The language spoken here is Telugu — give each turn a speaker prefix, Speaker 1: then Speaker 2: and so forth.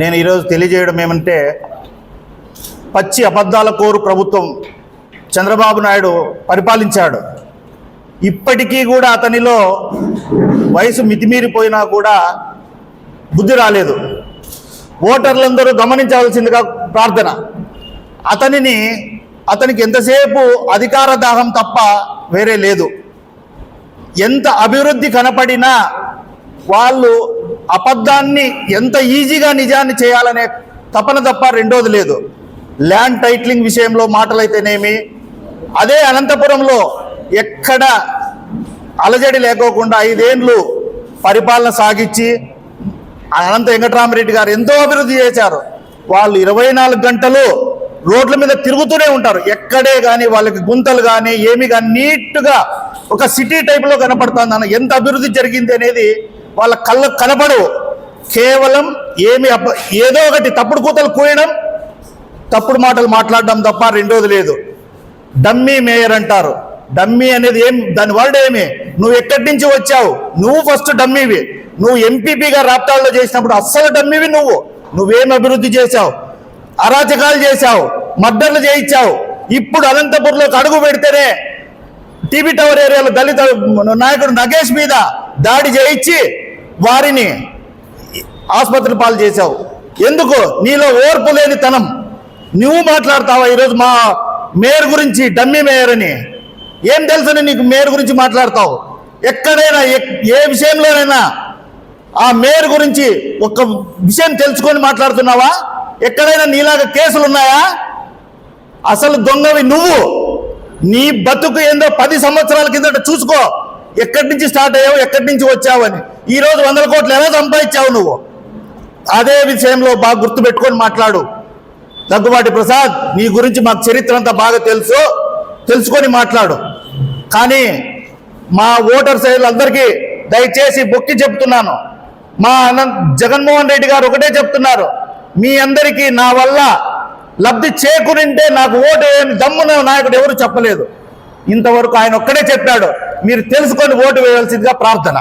Speaker 1: నేను ఈరోజు తెలియజేయడం ఏమంటే పచ్చి అబద్ధాల కోరు ప్రభుత్వం చంద్రబాబు నాయుడు పరిపాలించాడు. ఇప్పటికీ కూడా అతనిలో వయసు మితిమీరిపోయినా కూడా బుద్ధి రాలేదు. ఓటర్లందరూ గమనించవలసిందిగా ప్రార్థన. అతనిని అతనికి ఎంతసేపు అధికార దాహం తప్ప వేరే లేదు. ఎంత అభివృద్ధి కనపడినా వాళ్ళు అబద్ధాన్ని ఎంత ఈజీగా నిజాన్ని చేయాలనే తపన తప్ప రెండోది లేదు. ల్యాండ్ టైటిలింగ్ విషయంలో మాటలైతేనేమి అదే అనంతపురంలో ఎక్కడ అలజడి లేకోకుండా ఐదేండ్లు పరిపాలన సాగించి అనంత వెంకటరామరెడ్డి గారు ఎంతో అభివృద్ధి చేశారు. వాళ్ళు ఇరవై నాలుగు గంటలు రోడ్ల మీద తిరుగుతూనే ఉంటారు. ఎక్కడే కానీ వాళ్ళకి గుంతలు కానీ ఏమి కానీ నీట్గా ఒక సిటీ టైప్లో కనపడుతుంది అన్న ఎంత అభివృద్ధి జరిగింది అనేది వాళ్ళ కళ్ళకు కనపడవు కేవలం ఏమి అబ్బ ఏదో ఒకటి తప్పుడు కూతలు కూయడం తప్పుడు మాటలు మాట్లాడడం తప్ప రెండోది లేదు. డమ్మీ మేయర్ అంటారు. డమ్మీ అనేది ఏం దాని వర్డ్ ఏమి? నువ్వు ఎక్కడి నుంచి వచ్చావు? నువ్వు ఫస్ట్ డమ్మీవి. నువ్వు ఎంపీపీగా రాప్తాల్లో చేసినప్పుడు అస్సలు డమ్మీవి నువ్వు. నువ్వేం అభివృద్ధి చేశావు? అరాచకాలు చేశావు. మర్డర్లు చేయించావు. ఇప్పుడు అనంతపురంలోకి అడుగు పెడితేనే టీవీ టవర్ ఏరియాలో దళిత నాయకుడు నగేష్ మీద దాడి చేయించి వారిని ఆసుపత్రి పాలు చేశావు. ఎందుకు? నీలో ఓర్పు లేని తనం. నువ్వు మాట్లాడతావా? ఈరోజు మా మేయర్ గురించి డమ్మీ మేయర్ అని. ఏం తెలుసని నీకు మేయర్ గురించి మాట్లాడతావు? ఎక్కడైనా ఏ విషయంలోనైనా ఆ మేయర్ గురించి ఒక విషయం తెలుసుకొని మాట్లాడుతున్నావా? ఎక్కడైనా నీలాగా కేసులు ఉన్నాయా అసలు దొంగవి నువ్వు. నీ బతుకు ఏందో పది సంవత్సరాల కిందట చూసుకో. ఎక్కడి నుంచి స్టార్ట్ అయ్యావు ఎక్కడి నుంచి వచ్చావని ఈ రోజు వందల కోట్లు ఎలా సంపాదించావు నువ్వు? అదే విషయంలో బాగా గుర్తుపెట్టుకొని మాట్లాడు. దగ్గుబాటి ప్రసాద్ నీ గురించి మాకు చరిత్ర అంతా బాగా తెలుసు. తెలుసుకొని మాట్లాడు. కానీ మా ఓటర్ అందరికీ దయచేసి బొక్కి చెప్తున్నాను. మా అనంత్ జగన్మోహన్ రెడ్డి గారు ఒకటే చెప్తున్నారు. మీ అందరికీ నా వల్ల లబ్ధి చేకూరింటే నాకు ఓటు వేయని దమ్మున నాయకుడు ఎవరు చెప్పలేదు. ఇంతవరకు ఆయన ఒక్కడే చెప్పాడు మీరు తెలుసుకొని ఓటు వేయవలసిందిగా ప్రార్థన.